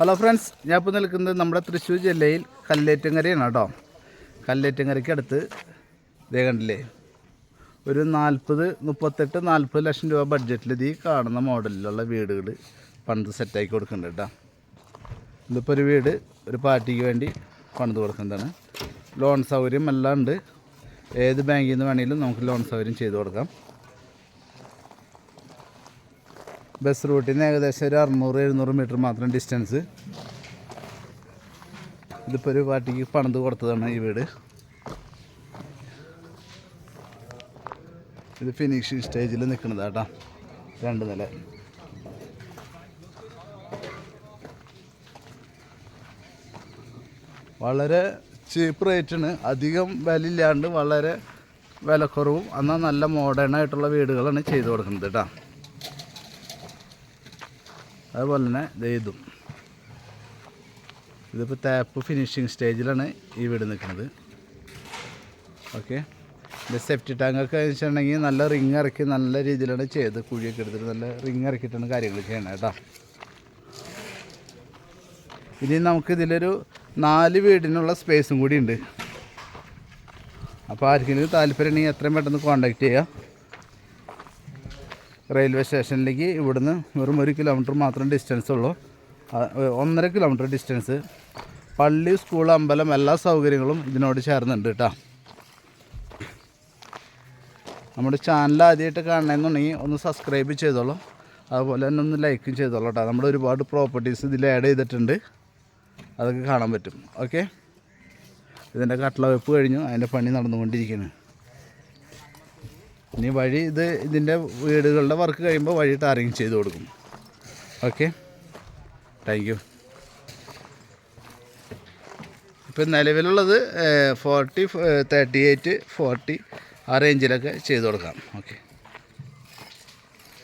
Hello friends ഞാൻ ഇപ്പോൾ നിൽക്കുന്നത് നമ്മുടെ തൃശ്ശൂർ ജില്ലയിൽ കല്ലേറ്റങ്കരയാണ് കേട്ടോ. കല്ലേറ്റങ്കരയ്ക്ക് അടുത്ത് ഇതേ കണ്ടില്ലേ? ഒരു നാൽപ്പത് മുപ്പത്തെട്ട് നാൽപ്പത് ലക്ഷം രൂപ ബഡ്ജറ്റിൽ ഇത് ഈ കാണുന്ന മോഡലിലുള്ള വീടുകൾ പണിത് സെറ്റാക്കി കൊടുക്കുന്നുണ്ട് കേട്ടോ. ഇതിപ്പോൾ ഒരു വീട് ഒരു പാർട്ടിക്ക് വേണ്ടി പണിത് കൊടുക്കുന്നതാണ്. ലോൺ സൗകര്യം എല്ലാം ഉണ്ട്. ഏത് ബാങ്കിൽ നിന്ന് വേണമെങ്കിലും നമുക്ക് ലോൺ സൗകര്യം ചെയ്ത് കൊടുക്കാം. ബസ് റൂട്ടിൽ നിന്ന് ഏകദേശം ഒരു അറുന്നൂറ് എഴുന്നൂറ് മീറ്റർ മാത്രം ഡിസ്റ്റൻസ് ഇതിപ്പോൾ ഒരു പാർട്ടിക്ക് പണിത് കൊടുത്തതാണ് ഈ വീട്. ഇത് ഫിനിഷിങ് സ്റ്റേജിൽ നിൽക്കുന്നത് കേട്ടോ രണ്ട് നില. വളരെ ചീപ്പ് റേറ്റാണ് അധികം വില ഇല്ലാണ്ട് വളരെ വിലക്കുറവും എന്നാൽ നല്ല മോഡേൺ ആയിട്ടുള്ള വീടുകളാണ് ചെയ്തു കൊടുക്കുന്നത് കേട്ടോ അതുപോലെ തന്നെ ഇതും. ഇതിപ്പോൾ ടാപ്പ് ഫിനിഷിങ് സ്റ്റേജിലാണ് ഈ വീട് നിൽക്കുന്നത്. ഓക്കെ ഇത് സെഫ്റ്റി ടാങ്കൊക്കെ വെച്ചിട്ടുണ്ടെങ്കിൽ നല്ല റിങ് ഇറക്കി നല്ല രീതിയിലാണ് ചെയ്ത് കുഴിയൊക്കെ എടുത്തിട്ട് നല്ല റിങ് ഇറക്കിയിട്ടാണ് കാര്യങ്ങൾ ചെയ്യണത് കേട്ടോ. ഇനി നമുക്ക് ഇതിലൊരു നാല് വീടിനുള്ള സ്പേസും കൂടി ഉണ്ട്. അപ്പോൾ ആർക്കെങ്കിലും താല്പര്യം ഉണ്ടെങ്കിൽ എത്രയും പെട്ടെന്ന് കോൺടാക്റ്റ് ചെയ്യുക റെയിൽവേ സ്റ്റേഷനിലേക്ക് ഇവിടുന്ന് വെറും ഒരു കിലോമീറ്റർ മാത്രം ഡിസ്റ്റൻസ് ഉള്ളൂ. ഒന്നര കിലോമീറ്റർ ഡിസ്റ്റൻസ് പള്ളി സ്കൂൾ അമ്പലം എല്ലാ സൗകര്യങ്ങളും ഇതിനോട് ചേർന്നുണ്ട് കേട്ടോ നമ്മുടെ ചാനൽ ആദ്യമായിട്ട് കാണണമെന്നുണ്ടെങ്കിൽ ഒന്ന് സബ്സ്ക്രൈബ് ചെയ്തോളൂ. അതുപോലെ തന്നെ ഒന്ന് ലൈക്കും ചെയ്തോളൂ കേട്ടോ നമ്മൾ ഒരുപാട് പ്രോപ്പർട്ടീസ് ഇതിൽ ആഡ് ചെയ്തിട്ടുണ്ട്. അതൊക്കെ കാണാൻ പറ്റും. ഓക്കെ ഇതിന്റെ കട്ടള വെപ്പ് കഴിഞ്ഞു. അതിന്റെ പണി നടന്നുകൊണ്ടിരിക്കുന്നു ഇനി വഴി ഇത് ഇതിന്റെ വീടുകളുടെ വർക്ക് കഴിയുമ്പോൾ വഴി ടാറിങ് ചെയ്ത് കൊടുക്കും. ഓക്കെ? താങ്ക് യു ഇപ്പം നിലവിലുള്ളത് ഫോർട്ടി തേർട്ടി എയ്റ്റ് ഫോർട്ടി ആ റേഞ്ചിലൊക്കെ ചെയ്ത് കൊടുക്കാം. ഓക്കെ